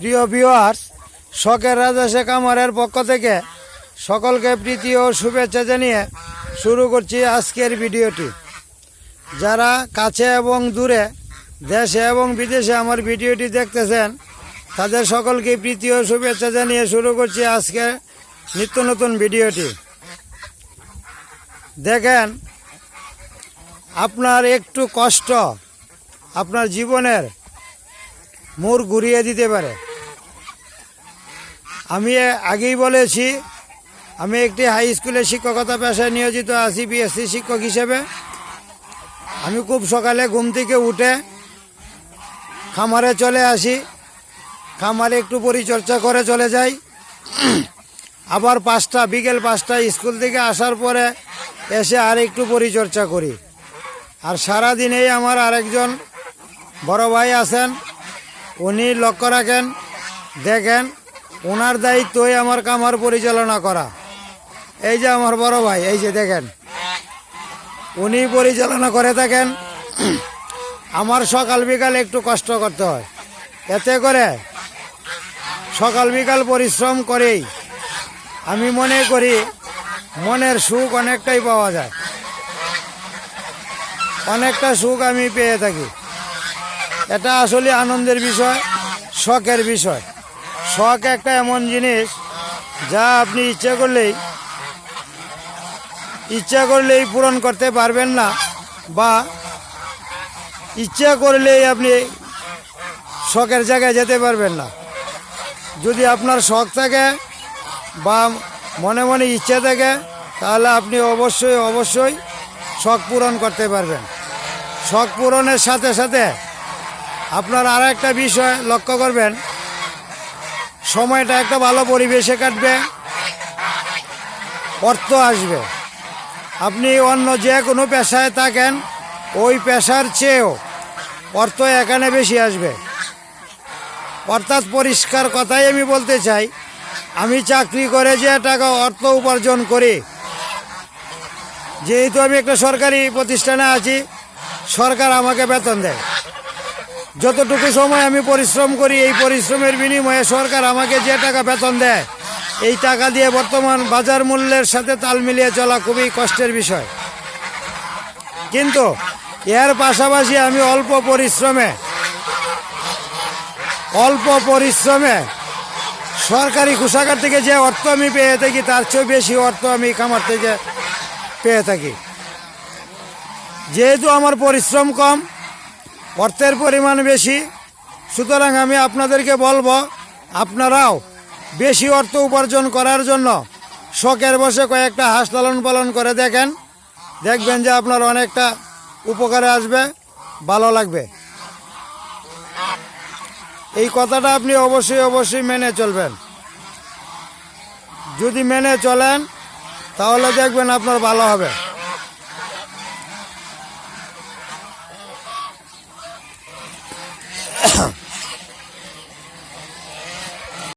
প্রিয় ভিউয়ার্স শখের রাজা শেখ আমারের পক্ষ থেকে সকলকে প্রীতি ও শুভেচ্ছা জানিয়ে শুরু করছি আজকের ভিডিওটি। যারা কাছে এবং দূরে, দেশে এবং বিদেশে আমার ভিডিওটি দেখতেছেন, তাদের সকলকে প্রীতি ও শুভেচ্ছা জানিয়ে শুরু করছি আজকে নিত্য নতুন ভিডিওটি। দেখেন, আপনার একটু কষ্ট আপনার জীবনের মোড় ঘুরিয়ে দিতে পারে। আমি আগেই বলেছি, আমি একটি হাই স্কুলে শিক্ষকতা পেশায় নিয়োজিত আছি বিএসসি শিক্ষক হিসেবে। আমি খুব সকালে ঘুম থেকে উঠে খামারে চলে আসি। খামারে একটু পরিচর্যা করে চলে যাই। আবার পাঁচটা, বিকেল পাঁচটা স্কুল থেকে আসার পরে এসে আর একটু পরিচর্যা করি। আর সারা সারাদিনেই আমার আরেকজন বড় ভাই আছেন, উনি লক্ষ্য রাখেন, দেখেন ওনার দায়িত্বই আমার কামার পরিচালনা করা। এই যে আমার বড় ভাই, এই যে দেখেন, উনি পরিচালনা করে থাকেন, আমার সকাল বিকাল একটু কষ্ট করতে হয়। এতে করে সকাল বিকাল পরিশ্রম করেই আমি মনে করি মনের সুখ অনেকটাই পাওয়া যায়। অনেকটা সুখ আমি পেয়ে থাকি। এটা আসলে আনন্দের বিষয়, শখের বিষয়। শখ একটা এমন জিনিস যা আপনি ইচ্ছা করলেই ইচ্ছা করলেই পূরণ করতে পারবেন না বা ইচ্ছা করলেই আপনি শখের জায়গায় যেতে পারবেন না। যদি আপনার শখ থাকে বা মনে মনে ইচ্ছা থাকে, তাহলে আপনি অবশ্যই অবশ্যই শখ পূরণ করতে পারবেন। শখ পূরণের সাথে সাথে আপনার আর একটা বিষয় লক্ষ্য করবেন। সময়টা একটা ভালো পরিবেশে কাটবে, অর্থ আসবে। আপনি অন্য যে কোনো পেশায় থাকেন, ওই পেশার চেয়েও অর্থ এখানে বেশি আসবে। অর্থাৎ পরিষ্কার কথাই আমি বলতে চাই, আমি চাকরি করে যে টাকা অর্থ উপার্জন করি, যেহেতু আমি একটা সরকারি প্রতিষ্ঠানে আছি, সরকার আমাকে বেতন দেয়। যতটুকু সময় আমি পরিশ্রম করি, এই পরিশ্রমের বিনিময়ে সরকার আমাকে যে টাকা বেতন দেয়, এই টাকা দিয়ে বর্তমান বাজার মূল্যের সাথে তাল মিলিয়ে চলা খুবই কষ্টের বিষয়। কিন্তু এর পাশাপাশি আমি অল্প পরিশ্রমে অল্প পরিশ্রমে সরকারি কোষাগার থেকে যে অর্থ আমি পেয়ে থাকি, তার চেয়ে বেশি অর্থ আমি খামার থেকে পেয়ে থাকি। যেহেতু আমার পরিশ্রম কম অর্থের পরিমাণ বেশি। সুতরাং আমি আপনাদেরকে বলব, আপনারাও বেশি অর্থ উপার্জন করার জন্য শখের বসে কয়েকটা হাঁস লালন পালন করে দেখেন। দেখবেন যে আপনার অনেকটা উপকারে আসবে, ভালো লাগবে। এই কথাটা আপনি অবশ্যই অবশ্যই মেনে চলবেন। যদি মেনে চলেন, তাহলে দেখবেন আপনার ভালো হবে।